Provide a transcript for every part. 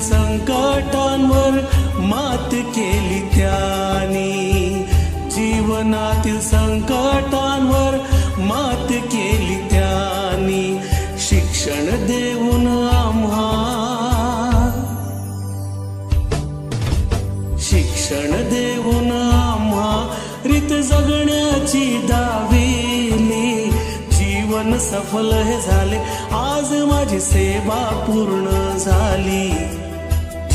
संकटांवर मात केली त्यानी. जीवनातील संकटांवर मात केली त्यानी. शिक्षण देऊन आम्हा. शिक्षण देऊन आम्हा. रीत जगण्याची दाविली जीवन सफल हे झाले. आज माझी सेवा पूर्ण झाली.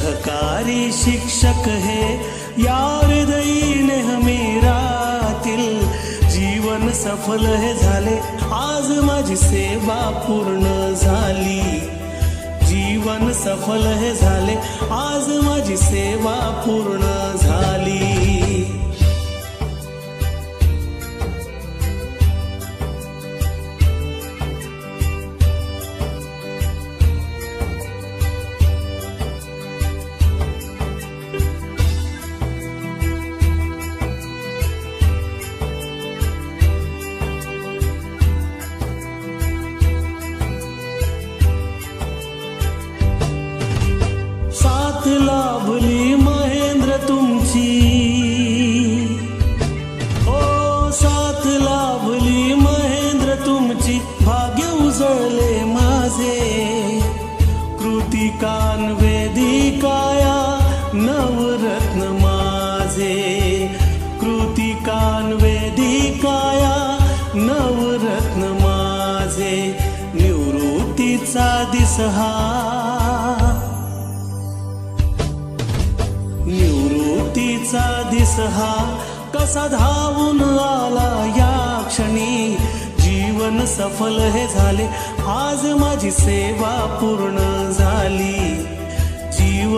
सहकारी शिक्षक हे या हृदयीने हमी जीवन सफल हे झाले आज माझी सेवा पूर्ण झाली। जीवन सफल हे झाले आज माझी सेवा पूर्ण कृतिकान नवरत्न माझे. कृतिकान वेदिकाया नवरत्न माझे. निवृत्तीचा दिस हा. निवृत्तीचा दिसहा कसा धावून आला या क्षणी? जीवन सफल हे झाले. आज माझी सेवा पूर्ण